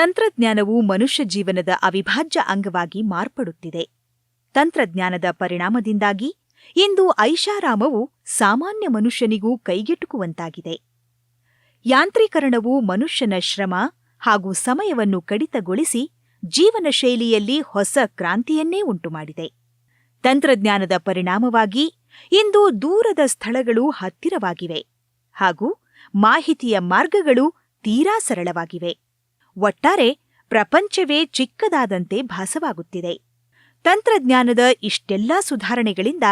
ತಂತ್ರಜ್ಞಾನವು ಮನುಷ್ಯ ಜೀವನದ ಅವಿಭಾಜ್ಯ ಅಂಗವಾಗಿ ಮಾರ್ಪಡುತ್ತಿದೆ. ತಂತ್ರಜ್ಞಾನದ ಪರಿಣಾಮದಿಂದಾಗಿ ಇಂದು ಐಷಾರಾಮವು ಸಾಮಾನ್ಯ ಮನುಷ್ಯನಿಗೂ ಕೈಗೆಟುಕುವಂತಾಗಿದೆ. ಯಾಂತ್ರೀಕರಣವು ಮನುಷ್ಯನ ಶ್ರಮ ಹಾಗೂ ಸಮಯವನ್ನು ಕಡಿತಗೊಳಿಸಿ ಜೀವನ ಶೈಲಿಯಲ್ಲಿ ಹೊಸ ಕ್ರಾಂತಿಯನ್ನೇ ಉಂಟುಮಾಡಿದೆ. ತಂತ್ರಜ್ಞಾನದ ಪರಿಣಾಮವಾಗಿ ಇಂದು ದೂರದ ಸ್ಥಳಗಳು ಹತ್ತಿರವಾಗಿವೆ ಹಾಗೂ ಮಾಹಿತಿಯ ಮಾರ್ಗಗಳು ತೀರಾ ಸರಳವಾಗಿವೆ. ಒಟ್ಟಾರೆ ಪ್ರಪಂಚವೇ ಚಿಕ್ಕದಾದಂತೆ ಭಾಸವಾಗುತ್ತಿದೆ. ತಂತ್ರಜ್ಞಾನದ ಇಷ್ಟೆಲ್ಲಾ ಸುಧಾರಣೆಗಳಿಂದ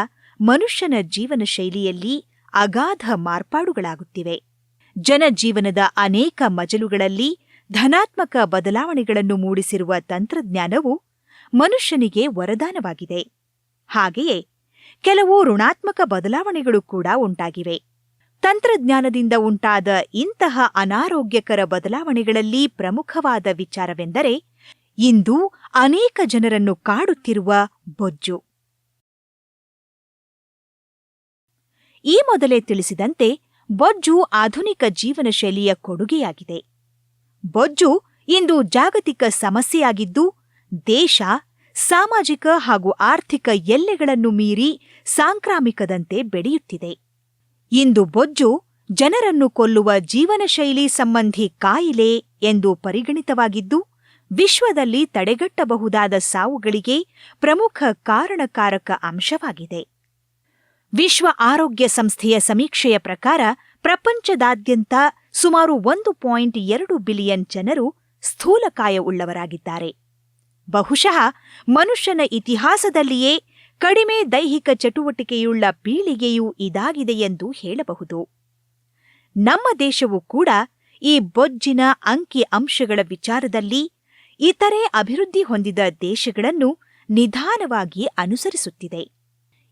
ಮನುಷ್ಯನ ಜೀವನ ಶೈಲಿಯಲ್ಲಿ ಅಗಾಧ ಮಾರ್ಪಾಡುಗಳಾಗುತ್ತಿವೆ. ಜನಜೀವನದ ಅನೇಕ ಮಜಲುಗಳಲ್ಲಿ ಧನಾತ್ಮಕ ಬದಲಾವಣೆಗಳನ್ನು ಮೂಡಿಸಿರುವ ತಂತ್ರಜ್ಞಾನವು ಮನುಷ್ಯನಿಗೆ ವರದಾನವಾಗಿದೆ. ಹಾಗೆಯೇ ಕೆಲವು ಋಣಾತ್ಮಕ ಬದಲಾವಣೆಗಳು ಕೂಡ ಉಂಟಾಗಿವೆ. ತಂತ್ರಜ್ಞಾನದಿಂದ ಉಂಟಾದ ಇಂತಹ ಅನಾರೋಗ್ಯಕರ ಬದಲಾವಣೆಗಳಲ್ಲಿ ಪ್ರಮುಖವಾದ ವಿಚಾರವೆಂದರೆ ಇಂದು ಅನೇಕ ಜನರನ್ನು ಕಾಡುತ್ತಿರುವ ಬೊಜ್ಜು. ಈ ಮೊದಲೇ ತಿಳಿಸಿದಂತೆ ಬೊಜ್ಜು ಆಧುನಿಕ ಜೀವನ ಶೈಲಿಯ ಕೊಡುಗೆಯಾಗಿದೆ. ಬೊಜ್ಜು ಇಂದು ಜಾಗತಿಕ ಸಮಸ್ಯೆಯಾಗಿದ್ದು, ದೇಶ, ಸಾಮಾಜಿಕ ಹಾಗೂ ಆರ್ಥಿಕ ಎಲ್ಲೆಗಳನ್ನು ಮೀರಿ ಸಾಂಕ್ರಾಮಿಕದಂತೆ ಬೆಳೆಯುತ್ತಿದೆ. ಇಂದು ಬೊಜ್ಜು ಜನರನ್ನು ಕೊಲ್ಲುವ ಜೀವನಶೈಲಿ ಸಂಬಂಧಿ ಕಾಯಿಲೆ ಎಂದು ಪರಿಗಣಿತವಾಗಿದ್ದು, ವಿಶ್ವದಲ್ಲಿ ತಡೆಗಟ್ಟಬಹುದಾದ ಸಾವುಗಳಿಗೆ ಪ್ರಮುಖ ಕಾರಣಕಾರಕ ಅಂಶವಾಗಿದೆ. ವಿಶ್ವ ಆರೋಗ್ಯ ಸಂಸ್ಥೆಯ ಸಮೀಕ್ಷೆಯ ಪ್ರಕಾರ ಪ್ರಪಂಚದಾದ್ಯಂತ ಸುಮಾರು ಒಂದು ಪಾಯಿಂಟ್ ಎರಡು ಬಿಲಿಯನ್ ಜನರು ಸ್ಥೂಲಕಾಯ ಉಳ್ಳವರಾಗಿದ್ದಾರೆ ಬಹುಶಃ ಮನುಷ್ಯನ ಇತಿಹಾಸದಲ್ಲಿಯೇ ಕಡಿಮೆ ದೈಹಿಕ ಚಟುವಟಿಕೆಯುಳ್ಳ ಪೀಳಿಗೆಯೂ ಇದಾಗಿದೆ ಎಂದು ಹೇಳಬಹುದು. ನಮ್ಮ ದೇಶವು ಕೂಡ ಈ ಬೊಜ್ಜಿನ ಅಂಕಿ ಅಂಶಗಳ ವಿಚಾರದಲ್ಲಿ ಇತರೆ ಅಭಿವೃದ್ಧಿ ಹೊಂದಿದ ದೇಶಗಳನ್ನು ನಿಧಾನವಾಗಿ ಅನುಸರಿಸುತ್ತಿದೆ.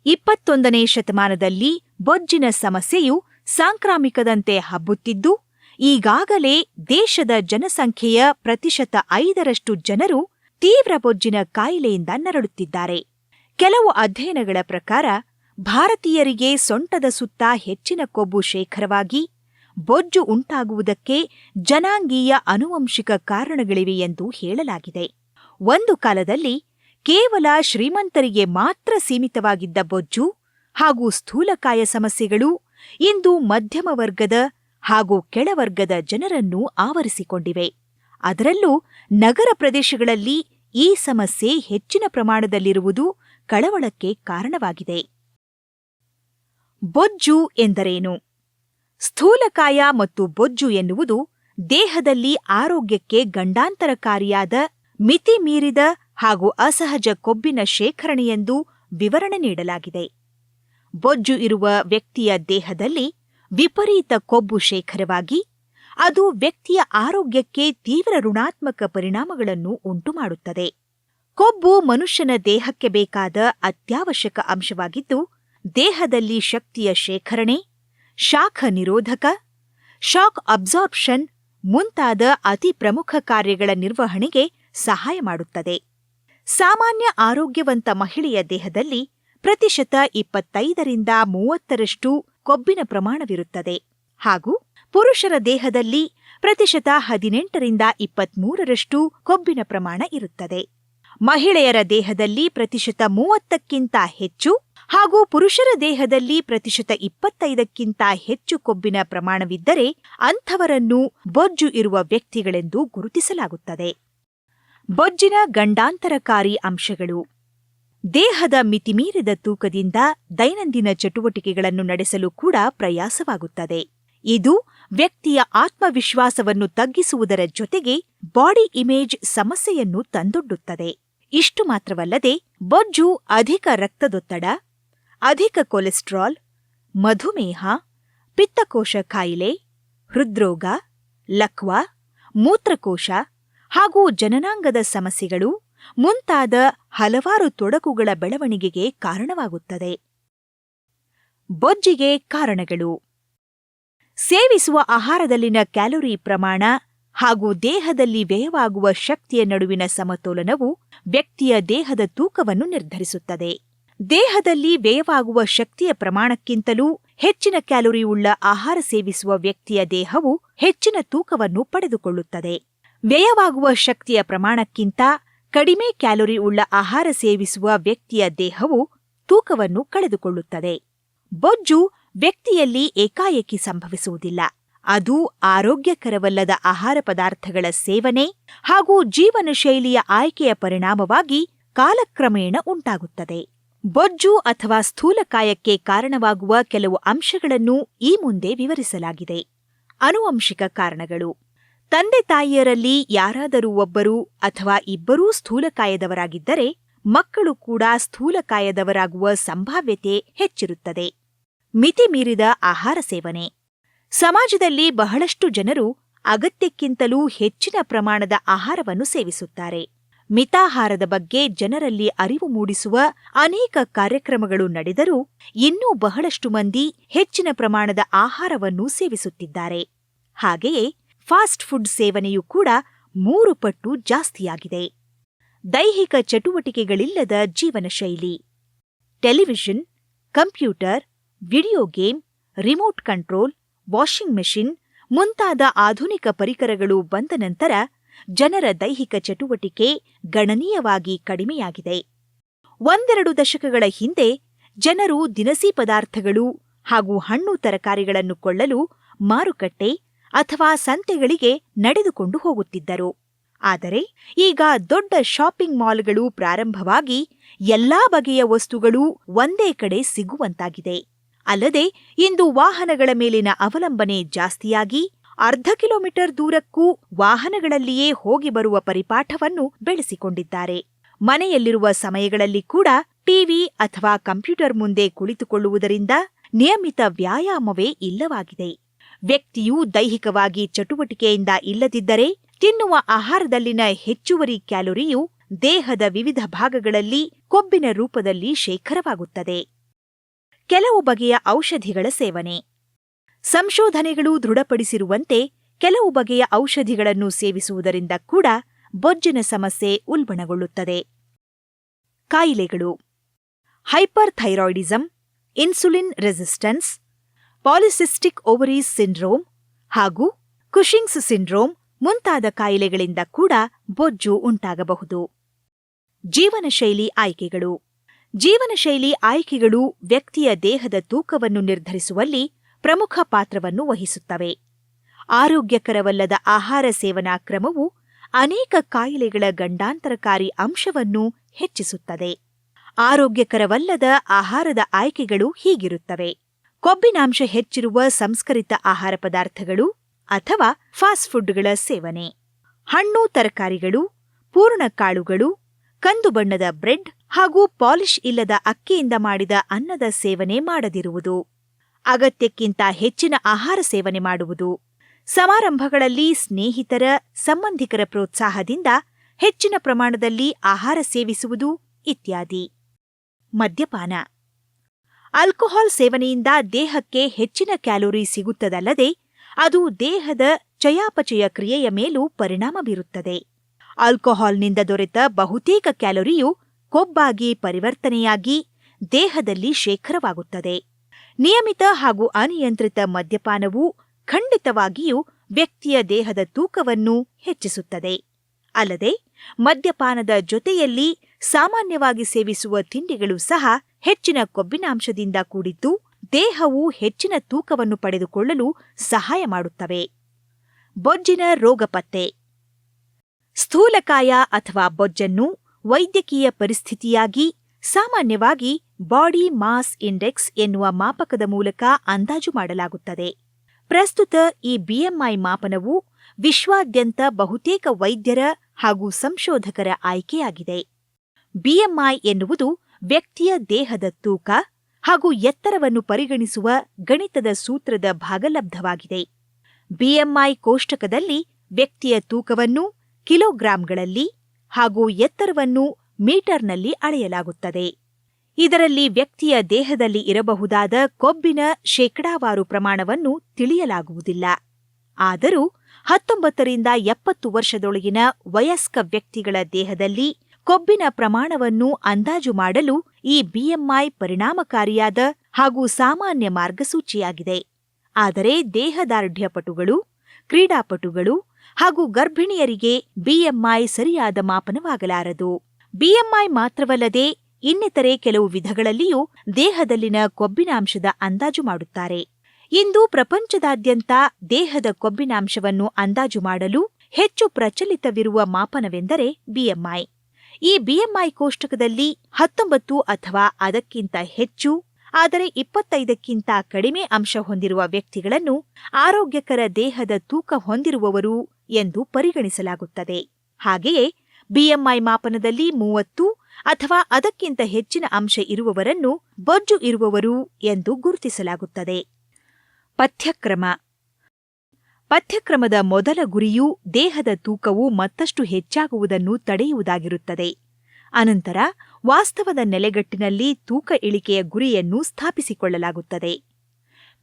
ಇಪ್ಪತ್ತೊಂದನೇ ಶತಮಾನದಲ್ಲಿ ಬೊಜ್ಜಿನ ಸಮಸ್ಯೆಯು ಸಾಂಕ್ರಾಮಿಕದಂತೆ ಹಬ್ಬುತ್ತಿದ್ದು, ಈಗಾಗಲೇ ದೇಶದ ಜನಸಂಖ್ಯೆಯ ಪ್ರತಿಶತ ಐದರಷ್ಟು ಜನರು ತೀವ್ರ ಬೊಜ್ಜಿನ ಕಾಯಿಲೆಯಿಂದ ನರಳುತ್ತಿದ್ದಾರೆ. ಕೆಲವು ಅಧ್ಯಯನಗಳ ಪ್ರಕಾರ, ಭಾರತೀಯರಿಗೆ ಸೊಂಟದ ಸುತ್ತ ಹೆಚ್ಚಿನ ಕೊಬ್ಬು ಶೇಖರವಾಗಿ, ಬೊಜ್ಜು ಉಂಟಾಗುವುದಕ್ಕೆ ಜನಾಂಗೀಯ ಅನುವಂಶಿಕ ಕಾರಣಗಳಿವೆ ಎಂದು ಹೇಳಲಾಗಿದೆ. ಒಂದು ಕಾಲದಲ್ಲಿ ಕೇವಲ ಶ್ರೀಮಂತರಿಗೆ ಮಾತ್ರ ಸೀಮಿತವಾಗಿದ್ದ ಬೊಜ್ಜು ಹಾಗೂ ಸ್ಥೂಲಕಾಯ ಸಮಸ್ಯೆಗಳು ಇಂದು ಮಧ್ಯಮ ವರ್ಗದ ಹಾಗೂ ಕೆಳವರ್ಗದ ಜನರನ್ನು ಆವರಿಸಿಕೊಂಡಿವೆ. ಅದರಲ್ಲೂ ನಗರ ಪ್ರದೇಶಗಳಲ್ಲಿ ಈ ಸಮಸ್ಯೆ ಹೆಚ್ಚಿನ ಪ್ರಮಾಣದಲ್ಲಿರುವುದು ಕಳವಳಕ್ಕೆ ಕಾರಣವಾಗಿದೆ. ಬೊಜ್ಜು ಎಂದರೇನು? ಸ್ಥೂಲಕಾಯ ಮತ್ತು ಬೊಜ್ಜು ಎನ್ನುವುದು ದೇಹದಲ್ಲಿ ಆರೋಗ್ಯಕ್ಕೆ ಗಂಡಾಂತರಕಾರಿಯಾದ ಮಿತಿ ಮೀರಿದ ಹಾಗೂ ಅಸಹಜ ಕೊಬ್ಬಿನ ಶೇಖರಣೆಯೆಂದು ವಿವರಣೆ ನೀಡಲಾಗಿದೆ. ಬೊಜ್ಜು ಇರುವ ವ್ಯಕ್ತಿಯ ದೇಹದಲ್ಲಿ ವಿಪರೀತ ಕೊಬ್ಬು ಶೇಖರವಾಗಿ ಅದು ವ್ಯಕ್ತಿಯ ಆರೋಗ್ಯಕ್ಕೆ ತೀವ್ರ ಋಣಾತ್ಮಕ ಪರಿಣಾಮಗಳನ್ನು ಉಂಟುಮಾಡುತ್ತದೆ. ಕೊಬ್ಬು ಮನುಷ್ಯನ ದೇಹಕ್ಕೆ ಬೇಕಾದ ಅತ್ಯವಶ್ಯಕ ಅಂಶವಾಗಿದ್ದು, ದೇಹದಲ್ಲಿ ಶಕ್ತಿಯ ಶೇಖರಣೆ, ಶಾಖ ನಿರೋಧಕ, ಶಾಕ್ ಅಬ್ಸಾರ್ಪ್ಷನ್ ಮುಂತಾದ ಅತಿ ಪ್ರಮುಖ ಕಾರ್ಯಗಳ ನಿರ್ವಹಣೆಗೆ ಸಹಾಯ ಮಾಡುತ್ತದೆ. ಸಾಮಾನ್ಯ ಆರೋಗ್ಯವಂತ ಮಹಿಳೆಯ ದೇಹದಲ್ಲಿ ಪ್ರತಿಶತ ಇಪ್ಪತ್ತೈದರಿಂದ ಮೂವತ್ತರಷ್ಟು ಕೊಬ್ಬಿನ ಪ್ರಮಾಣವಿರುತ್ತದೆ ಹಾಗೂ ಪುರುಷರ ದೇಹದಲ್ಲಿ ಪ್ರತಿಶತ ಹದಿನೆಂಟರಿಂದ ಇಪ್ಪತ್ಮೂರರಷ್ಟು ಕೊಬ್ಬಿನ ಪ್ರಮಾಣ ಇರುತ್ತದೆ. ಮಹಿಳೆಯರ ದೇಹದಲ್ಲಿ ಪ್ರತಿಶತ ಮೂವತ್ತಕ್ಕಿಂತ ಹೆಚ್ಚು ಹಾಗೂ ಪುರುಷರ ದೇಹದಲ್ಲಿ ಪ್ರತಿಶತ ಇಪ್ಪತ್ತೈದಕ್ಕಿಂತ ಹೆಚ್ಚು ಕೊಬ್ಬಿನ ಪ್ರಮಾಣವಿದ್ದರೆ ಅಂಥವರನ್ನು ಬೊಜ್ಜು ಇರುವ ವ್ಯಕ್ತಿಗಳೆಂದು ಗುರುತಿಸಲಾಗುತ್ತದೆ. ಬೊಜ್ಜಿನ ಗಂಡಾಂತರಕಾರಿ ಅಂಶಗಳು. ದೇಹದ ಮಿತಿಮೀರಿದ ತೂಕದಿಂದ ದೈನಂದಿನ ಚಟುವಟಿಕೆಗಳನ್ನು ನಡೆಸಲು ಕೂಡ ಪ್ರಯಾಸವಾಗುತ್ತದೆ. ಇದು ವ್ಯಕ್ತಿಯ ಆತ್ಮವಿಶ್ವಾಸವನ್ನು ತಗ್ಗಿಸುವುದರ ಜೊತೆಗೆ ಬಾಡಿ ಇಮೇಜ್ ಸಮಸ್ಯೆಯನ್ನು ತಂದೊಡ್ಡುತ್ತದೆ. ಇಷ್ಟು ಮಾತ್ರವಲ್ಲದೆ ಬೊಜ್ಜು ಅಧಿಕ ರಕ್ತದೊತ್ತಡ, ಅಧಿಕ ಕೊಲೆಸ್ಟ್ರಾಲ್, ಮಧುಮೇಹ, ಪಿತ್ತಕೋಶ ಕಾಯಿಲೆ, ಹೃದ್ರೋಗ, ಲಕ್ವ, ಮೂತ್ರಕೋಶ ಹಾಗೂ ಜನನಾಂಗದ ಸಮಸ್ಯೆಗಳು ಮುಂತಾದ ಹಲವಾರು ತೊಡಕುಗಳ ಬೆಳವಣಿಗೆಗೆ ಕಾರಣವಾಗುತ್ತದೆ. ಬೊಜ್ಜಿಗೆ ಕಾರಣಗಳು. ಸೇವಿಸುವ ಆಹಾರದಲ್ಲಿನ ಕ್ಯಾಲೋರಿ ಪ್ರಮಾಣ ಹಾಗೂ ದೇಹದಲ್ಲಿ ವ್ಯಯವಾಗುವ ಶಕ್ತಿಯ ನಡುವಿನ ಸಮತೋಲನವು ವ್ಯಕ್ತಿಯ ದೇಹದ ತೂಕವನ್ನು ನಿರ್ಧರಿಸುತ್ತದೆ. ದೇಹದಲ್ಲಿ ವ್ಯಯವಾಗುವ ಶಕ್ತಿಯ ಪ್ರಮಾಣಕ್ಕಿಂತಲೂ ಹೆಚ್ಚಿನ ಕ್ಯಾಲೋರಿ ಉಳ್ಳ ಆಹಾರ ಸೇವಿಸುವ ವ್ಯಕ್ತಿಯ ದೇಹವು ಹೆಚ್ಚಿನ ತೂಕವನ್ನು ಪಡೆದುಕೊಳ್ಳುತ್ತದೆ. ವ್ಯಯವಾಗುವ ಶಕ್ತಿಯ ಪ್ರಮಾಣಕ್ಕಿಂತ ಕಡಿಮೆ ಕ್ಯಾಲೋರಿ ಉಳ್ಳ ಆಹಾರ ಸೇವಿಸುವ ವ್ಯಕ್ತಿಯ ದೇಹವು ತೂಕವನ್ನು ಕಳೆದುಕೊಳ್ಳುತ್ತದೆ. ಬೊಜ್ಜು ವ್ಯಕ್ತಿಯಲ್ಲಿ ಏಕಾಏಕಿ ಸಂಭವಿಸುವುದಿಲ್ಲ. ಅದು ಆರೋಗ್ಯಕರವಲ್ಲದ ಆಹಾರ ಪದಾರ್ಥಗಳ ಸೇವನೆ ಹಾಗೂ ಜೀವನ ಶೈಲಿಯ ಆಯ್ಕೆಯ ಪರಿಣಾಮವಾಗಿ ಕಾಲಕ್ರಮೇಣ ಉಂಟಾಗುತ್ತದೆ. ಬೊಜ್ಜು ಅಥವಾ ಸ್ಥೂಲಕಾಯಕ್ಕೆ ಕಾರಣವಾಗುವ ಕೆಲವು ಅಂಶಗಳನ್ನು ಈ ಮುಂದೆ ವಿವರಿಸಲಾಗಿದೆ. ಅನುವಂಶಿಕ ಕಾರಣಗಳು. ತಂದೆ ತಾಯಿಯರಲ್ಲಿ ಯಾರಾದರೂ ಒಬ್ಬರು ಅಥವಾ ಇಬ್ಬರೂ ಸ್ಥೂಲಕಾಯದವರಾಗಿದ್ದರೆ ಮಕ್ಕಳು ಕೂಡ ಸ್ಥೂಲಕಾಯದವರಾಗುವ ಸಂಭಾವ್ಯತೆ ಹೆಚ್ಚಿರುತ್ತದೆ. ಮಿತಿಮೀರಿದ ಆಹಾರ ಸೇವನೆ. ಸಮಾಜದಲ್ಲಿ ಬಹಳಷ್ಟು ಜನರು ಅಗತ್ಯಕ್ಕಿಂತಲೂ ಹೆಚ್ಚಿನ ಪ್ರಮಾಣದ ಆಹಾರವನ್ನು ಸೇವಿಸುತ್ತಾರೆ. ಮಿತಾಹಾರದ ಬಗ್ಗೆ ಜನರಲ್ಲಿ ಅರಿವು ಮೂಡಿಸುವ ಅನೇಕ ಕಾರ್ಯಕ್ರಮಗಳು ನಡೆದರೂ ಇನ್ನೂ ಬಹಳಷ್ಟು ಮಂದಿ ಹೆಚ್ಚಿನ ಪ್ರಮಾಣದ ಆಹಾರವನ್ನು ಸೇವಿಸುತ್ತಿದ್ದಾರೆ. ಹಾಗೆಯೇ ಫಾಸ್ಟ್ ಫುಡ್ ಸೇವನೆಯೂ ಕೂಡ ಮೂರು ಪಟ್ಟು ಜಾಸ್ತಿಯಾಗಿದೆ. ದೈಹಿಕ ಚಟುವಟಿಕೆಗಳಿಲ್ಲದ ಜೀವನ ಶೈಲಿ television, computer, video game, remote control washing machine, ಮುಂತಾದ ಆಧುನಿಕ ಪರಿಕರಗಳು ಬಂದ ನಂತರ ಜನರ ದೈಹಿಕ ಚಟುವಟಿಕೆ ಗಣನೀಯವಾಗಿ ಕಡಿಮೆಯಾಗಿದೆ. ಒಂದೆರಡು ದಶಕಗಳ ಹಿಂದೆ ಜನರು ದಿನಸಿ ಪದಾರ್ಥಗಳು ಹಾಗೂ ಹಣ್ಣು ತರಕಾರಿಗಳನ್ನು ಕೊಳ್ಳಲು ಮಾರುಕಟ್ಟೆ ಅಥವಾ ಸಂತೆಗಳಿಗೆ ನಡೆದುಕೊಂಡು ಹೋಗುತ್ತಿದ್ದರು. ಆದರೆ ಈಗ ದೊಡ್ಡ ಶಾಪಿಂಗ್ ಮಾಲ್ಗಳು ಪ್ರಾರಂಭವಾಗಿ ಎಲ್ಲಾ ಬಗೆಯ ವಸ್ತುಗಳು ಒಂದೇ ಕಡೆ ಸಿಗುವಂತಾಗಿದೆ. ಅಲ್ಲದೆ ಇಂದು ವಾಹನಗಳ ಮೇಲಿನ ಅವಲಂಬನೆ ಜಾಸ್ತಿಯಾಗಿ ಅರ್ಧ ಕಿಲೋಮೀಟರ್ ದೂರಕ್ಕೂ ವಾಹನಗಳಲ್ಲಿಯೇ ಹೋಗಿ ಬರುವ ಪರಿಪಾಠವನ್ನು ಬೆಳೆಸಿಕೊಂಡಿದ್ದಾರೆ. ಮನೆಯಲ್ಲಿರುವ ಸಮಯಗಳಲ್ಲಿ ಕೂಡ ಟಿವಿ ಅಥವಾ ಕಂಪ್ಯೂಟರ್ ಮುಂದೆ ಕುಳಿತುಕೊಳ್ಳುವುದರಿಂದ ನಿಯಮಿತ ವ್ಯಾಯಾಮವೇ ಇಲ್ಲವಾಗಿದೆ. ವ್ಯಕ್ತಿಯು ದೈಹಿಕವಾಗಿ ಚಟುವಟಿಕೆಯಿಂದ ಇಲ್ಲದಿದ್ದರೆ ತಿನ್ನುವ ಆಹಾರದಲ್ಲಿನ ಹೆಚ್ಚುವರಿ ಕ್ಯಾಲೋರಿಯು ದೇಹದ ವಿವಿಧ ಭಾಗಗಳಲ್ಲಿ ಕೊಬ್ಬಿನ ರೂಪದಲ್ಲಿ ಶೇಖರವಾಗುತ್ತದೆ. ಕೆಲವು ಬಗೆಯ ಔಷಧಿಗಳ ಸೇವನೆ. ಸಂಶೋಧನೆಗಳು ದೃಢಪಡಿಸಿರುವಂತೆ ಕೆಲವು ಬಗೆಯ ಔಷಧಿಗಳನ್ನು ಸೇವಿಸುವುದರಿಂದ ಕೂಡ ಬೊಜ್ಜಿನ ಸಮಸ್ಯೆ ಉಲ್ಬಣಗೊಳ್ಳುತ್ತದೆ. ಕಾಯಿಲೆಗಳು. Hyper thyroidism insulin resistance, polycystic ovaries syndrome ಹಾಗೂ ಕುಶಿಂಗ್ಸ್ ಸಿಂಡ್ರೋಮ್ ಮುಂತಾದ ಕಾಯಿಲೆಗಳಿಂದ ಕೂಡ ಬೊಜ್ಜು ಉಂಟಾಗಬಹುದು. ಜೀವನಶೈಲಿ ಆಯ್ಕೆಗಳು. ಜೀವನಶೈಲಿ ಆಯ್ಕೆಗಳು ವ್ಯಕ್ತಿಯ ದೇಹದ ತೂಕವನ್ನು ನಿರ್ಧರಿಸುವಲ್ಲಿ ಪ್ರಮುಖ ಪಾತ್ರವನ್ನು ವಹಿಸುತ್ತವೆ. ಆರೋಗ್ಯಕರವಲ್ಲದ ಆಹಾರ ಸೇವನಾ ಕ್ರಮವು ಅನೇಕ ಕಾಯಿಲೆಗಳ ಗಂಡಾಂತರಕಾರಿ ಅಂಶವನ್ನು ಹೆಚ್ಚಿಸುತ್ತದೆ. ಆರೋಗ್ಯಕರವಲ್ಲದ ಆಹಾರದ ಆಯ್ಕೆಗಳು ಹೀಗಿರುತ್ತವೆ. ಕೊಬ್ಬಿನಾಂಶ ಹೆಚ್ಚಿರುವ ಸಂಸ್ಕರಿತ ಆಹಾರ ಪದಾರ್ಥಗಳು ಅಥವಾ ಫಾಸ್ಟ್ ಫುಡ್ಗಳ ಸೇವನೆ. ಹಣ್ಣು ತರಕಾರಿಗಳು ಪೂರ್ಣಕಾಳುಗಳು ಕಂದು ಬಣ್ಣದ ಬ್ರೆಡ್ ಹಾಗೂ ಪಾಲಿಶ್ ಇಲ್ಲದ ಅಕ್ಕಿಯಿಂದ ಮಾಡಿದ ಅನ್ನದ ಸೇವನೆ ಮಾಡದಿರುವುದು. ಅಗತ್ಯಕ್ಕಿಂತ ಹೆಚ್ಚಿನ ಆಹಾರ ಸೇವನೆ ಮಾಡುವುದು. ಸಮಾರಂಭಗಳಲ್ಲಿ ಸ್ನೇಹಿತರ, ಸಂಬಂಧಿಕರ ಪ್ರೋತ್ಸಾಹದಿಂದ ಹೆಚ್ಚಿನ ಪ್ರಮಾಣದಲ್ಲಿ ಆಹಾರ ಸೇವಿಸುವುದು ಇತ್ಯಾದಿ. ಮದ್ಯಪಾನ. ಆಲ್ಕೋಹಾಲ್ ಸೇವನೆಯಿಂದ ದೇಹಕ್ಕೆ ಹೆಚ್ಚಿನ ಕ್ಯಾಲೋರಿ ಸಿಗುತ್ತದಲ್ಲದೆ, ಅದು ದೇಹದ ಚಯಾಪಚಯ ಕ್ರಿಯೆಯ ಮೇಲೂ ಪರಿಣಾಮ ಬೀರುತ್ತದೆ. ಆಲ್ಕೋಹಾಲ್ನಿಂದ ದೊರೆತ ಬಹುತೇಕ ಕ್ಯಾಲೋರಿಯು ಕೊಬ್ಬಾಗಿ ಪರಿವರ್ತನೆಯಾಗಿ ದೇಹದಲ್ಲಿ ಶೇಖರವಾಗುತ್ತದೆ. ನಿಯಮಿತ ಹಾಗೂ ಅನಿಯಂತ್ರಿತ ಮದ್ಯಪಾನವು ಖಂಡಿತವಾಗಿಯೂ ವ್ಯಕ್ತಿಯ ದೇಹದ ತೂಕವನ್ನು ಹೆಚ್ಚಿಸುತ್ತದೆ. ಅಲ್ಲದೆ, ಮದ್ಯಪಾನದ ಜೊತೆಯಲ್ಲಿ ಸಾಮಾನ್ಯವಾಗಿ ಸೇವಿಸುವ ತಿಂಡಿಗಳು ಸಹ ಹೆಚ್ಚಿನ ಕೊಬ್ಬಿನಾಂಶದಿಂದ ಕೂಡಿದ್ದು ದೇಹವು ಹೆಚ್ಚಿನ ತೂಕವನ್ನು ಪಡೆದುಕೊಳ್ಳಲು ಸಹಾಯ ಮಾಡುತ್ತವೆ. ಬೊಜ್ಜಿನ ರೋಗ ಪತ್ತೆ ಸ್ಥೂಲಕಾಯ ಅಥವಾ ಬೊಜ್ಜನ್ನು ವೈದ್ಯಕೀಯ ಪರಿಸ್ಥಿತಿಯಾಗಿ ಸಾಮಾನ್ಯವಾಗಿ ಬಾಡಿ ಮಾಸ್ ಇಂಡೆಕ್ಸ್ ಎನ್ನುವ ಮಾಪಕದ ಮೂಲಕ ಅಂದಾಜು ಮಾಡಲಾಗುತ್ತದೆ. ಪ್ರಸ್ತುತ ಈ ಬಿಎಂಐ ಮಾಪನವು ವಿಶ್ವಾದ್ಯಂತ ಬಹುತೇಕ ವೈದ್ಯರ ಹಾಗೂ ಸಂಶೋಧಕರ ಆಯ್ಕೆಯಾಗಿದೆ. ಬಿಎಂಐ ಎನ್ನುವುದು ವ್ಯಕ್ತಿಯ ದೇಹದ ತೂಕ ಹಾಗೂ ಎತ್ತರವನ್ನು ಪರಿಗಣಿಸುವ ಗಣಿತದ ಸೂತ್ರದ ಭಾಗಲಬ್ಧವಾಗಿದೆ. ಬಿಎಂಐ ಕೋಷ್ಟಕದಲ್ಲಿ ವ್ಯಕ್ತಿಯ ತೂಕವನ್ನು ಕಿಲೋಗ್ರಾಂಗಳಲ್ಲಿ ಹಾಗೂ ಎತ್ತರವನ್ನು ಮೀಟರ್ನಲ್ಲಿ ಅಳೆಯಲಾಗುತ್ತದೆ. ಇದರಲ್ಲಿ ವ್ಯಕ್ತಿಯ ದೇಹದಲ್ಲಿ ಇರಬಹುದಾದ ಕೊಬ್ಬಿನ ಶೇಕಡಾವಾರು ಪ್ರಮಾಣವನ್ನು ತಿಳಿಯಲಾಗುವುದಿಲ್ಲ. ಆದರೂ ಹತ್ತೊಂಬತ್ತರಿಂದ ಎಪ್ಪತ್ತು ವರ್ಷದೊಳಗಿನ ವಯಸ್ಕ ವ್ಯಕ್ತಿಗಳ ದೇಹದಲ್ಲಿ ಕೊಬ್ಬಿನ ಪ್ರಮಾಣವನ್ನು ಅಂದಾಜು ಮಾಡಲು ಈ ಬಿಎಂಐ ಪರಿಣಾಮಕಾರಿಯಾದ ಹಾಗೂ ಸಾಮಾನ್ಯ ಮಾರ್ಗಸೂಚಿಯಾಗಿದೆ. ಆದರೆ ದೇಹದಾರ್ಢ್ಯಪಟುಗಳು, ಕ್ರೀಡಾಪಟುಗಳು ಹಾಗೂ ಗರ್ಭಿಣಿಯರಿಗೆ ಬಿಎಂಐ ಸರಿಯಾದ ಮಾಪನವಾಗಲಾರದು. ಬಿಎಂಐ ಮಾತ್ರವಲ್ಲದೆ ಇನ್ನಿತರೆ ಕೆಲವು ವಿಧಗಳಲ್ಲಿಯೂ ದೇಹದಲ್ಲಿನ ಕೊಬ್ಬಿನಾಂಶದ ಅಂದಾಜು ಮಾಡುತ್ತಾರೆ. ಇಂದು ಪ್ರಪಂಚದಾದ್ಯಂತ ದೇಹದ ಕೊಬ್ಬಿನಾಂಶವನ್ನು ಅಂದಾಜು ಮಾಡಲು ಹೆಚ್ಚು ಪ್ರಚಲಿತವಿರುವ ಮಾಪನವೆಂದರೆ ಬಿಎಂಐ ಈ ಬಿಎಂಐ ಕೋಷ್ಟಕದಲ್ಲಿ ಹತ್ತೊಂಬತ್ತು ಅಥವಾ ಅದಕ್ಕಿಂತ ಹೆಚ್ಚು, ಆದರೆ ಇಪ್ಪತ್ತೈದಕ್ಕಿಂತ ಕಡಿಮೆ ಅಂಶ ಹೊಂದಿರುವ ವ್ಯಕ್ತಿಗಳನ್ನು ಆರೋಗ್ಯಕರ ದೇಹದ ತೂಕ ಹೊಂದಿರುವವರು ಎಂದು ಪರಿಗಣಿಸಲಾಗುತ್ತದೆ. ಹಾಗೆಯೇ ಬಿಎಂಐ ಮಾಪನದಲ್ಲಿ ಮೂವತ್ತು ಅಥವಾ ಅದಕ್ಕಿಂತ ಹೆಚ್ಚಿನ ಅಂಶ ಇರುವವರನ್ನು ಬೊಜ್ಜು ಇರುವವರು ಎಂದು ಗುರುತಿಸಲಾಗುತ್ತದೆ. ಪಥ್ಯಕ್ರಮ ಪಥ್ಯಕ್ರಮದ ಮೊದಲ ಗುರಿಯು ದೇಹದ ತೂಕವು ಮತ್ತಷ್ಟು ಹೆಚ್ಚಾಗುವುದನ್ನು ತಡೆಯುವುದಾಗಿರುತ್ತದೆ. ಅನಂತರ ವಾಸ್ತವದ ನೆಲೆಗಟ್ಟಿನಲ್ಲಿ ತೂಕ ಇಳಿಕೆಯ ಗುರಿಯನ್ನು ಸ್ಥಾಪಿಸಿಕೊಳ್ಳಲಾಗುತ್ತದೆ.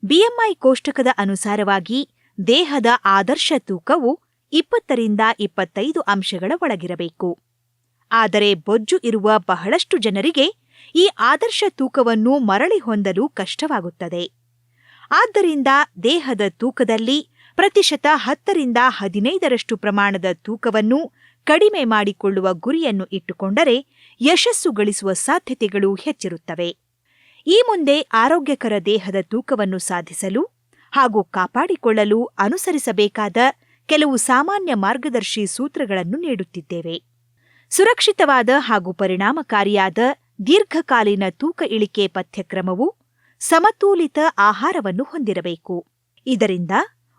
ಬಿಎಂಐ ಕೋಷ್ಟಕದ ಅನುಸಾರವಾಗಿ ದೇಹದ ಆದರ್ಶ ತೂಕವು ಇಪ್ಪತ್ತರಿಂದ ಇಪ್ಪತ್ತೈದು ಅಂಶಗಳ ಒಳಗಿರಬೇಕು. ಆದರೆ ಬೊಜ್ಜು ಇರುವ ಬಹಳಷ್ಟು ಜನರಿಗೆ ಈ ಆದರ್ಶ ತೂಕವನ್ನು ಮರಳಿ ಹೊಂದಲು ಕಷ್ಟವಾಗುತ್ತದೆ. ಆದ್ದರಿಂದ ದೇಹದ ತೂಕದಲ್ಲಿ ಪ್ರತಿಶತ ಹತ್ತರಿಂದ ಹದಿನೈದರಷ್ಟು ಪ್ರಮಾಣದ ತೂಕವನ್ನು ಕಡಿಮೆ ಮಾಡಿಕೊಳ್ಳುವ ಗುರಿಯನ್ನು ಇಟ್ಟುಕೊಂಡರೆ ಯಶಸ್ಸು ಗಳಿಸುವ ಸಾಧ್ಯತೆಗಳು ಹೆಚ್ಚಿರುತ್ತವೆ. ಈ ಮುಂದೆ ಆರೋಗ್ಯಕರ ದೇಹದ ತೂಕವನ್ನು ಸಾಧಿಸಲು ಹಾಗೂ ಕಾಪಾಡಿಕೊಳ್ಳಲು ಅನುಸರಿಸಬೇಕಾದ ಕೆಲವು ಸಾಮಾನ್ಯ ಮಾರ್ಗದರ್ಶಿ ಸೂತ್ರಗಳನ್ನು ನೀಡುತ್ತಿದ್ದೇವೆ. ಸುರಕ್ಷಿತವಾದ ಹಾಗೂ ಪರಿಣಾಮಕಾರಿಯಾದ ದೀರ್ಘಕಾಲೀನ ತೂಕ ಇಳಿಕೆ ಪಠ್ಯಕ್ರಮವು ಸಮತೋಲಿತ ಆಹಾರವನ್ನು ಹೊಂದಿರಬೇಕು. ಇದರಿಂದ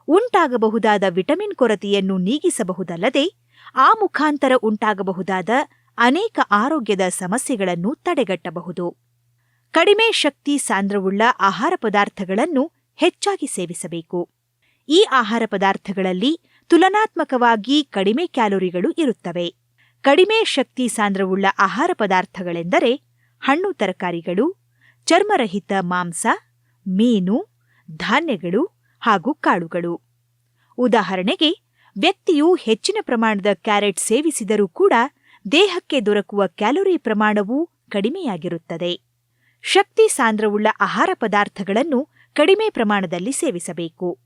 ಉಂಟಾಗಬಹುದಾದ ವಿಟಮಿನ್ ಕೊರತೆಯನ್ನು ನೀಗಿಸಬಹುದಲ್ಲದೆ ಆ ಮುಖಾಂತರ ಉಂಟಾಗಬಹುದಾದ ಅನೇಕ ಆರೋಗ್ಯದ ಸಮಸ್ಯೆಗಳನ್ನು ತಡೆಗಟ್ಟಬಹುದು. ಕಡಿಮೆ ಶಕ್ತಿ ಸಾಂದ್ರವುಳ್ಳ ಆಹಾರ ಪದಾರ್ಥಗಳನ್ನು ಹೆಚ್ಚಾಗಿ ಸೇವಿಸಬೇಕು. ಈ ಆಹಾರ ಪದಾರ್ಥಗಳಲ್ಲಿ ತುಲನಾತ್ಮಕವಾಗಿ ಕಡಿಮೆ ಕ್ಯಾಲೋರಿಗಳು ಇರುತ್ತವೆ. ಕಡಿಮೆ ಶಕ್ತಿ ಸಾಂದ್ರವುಳ್ಳ ಆಹಾರ ಪದಾರ್ಥಗಳೆಂದರೆ ಹಣ್ಣು ತರಕಾರಿಗಳು, ಚರ್ಮರಹಿತ ಮಾಂಸ, ಮೀನು, ಧಾನ್ಯಗಳು ಹಾಗೂ ಕಾಳುಗಳು. ಉದಾಹರಣೆಗೆ, ವ್ಯಕ್ತಿಯು ಹೆಚ್ಚಿನ ಪ್ರಮಾಣದ ಕ್ಯಾರೆಟ್ ಸೇವಿಸಿದರೂ ಕೂಡ ದೇಹಕ್ಕೆ ದೊರಕುವ ಕ್ಯಾಲೋರಿ ಪ್ರಮಾಣವು ಕಡಿಮೆಯಾಗಿರುತ್ತದೆ. ಶಕ್ತಿ ಸಾಂದ್ರವುಳ್ಳ ಆಹಾರ ಪದಾರ್ಥಗಳನ್ನು ಕಡಿಮೆ ಪ್ರಮಾಣದಲ್ಲಿ ಸೇವಿಸಬೇಕು.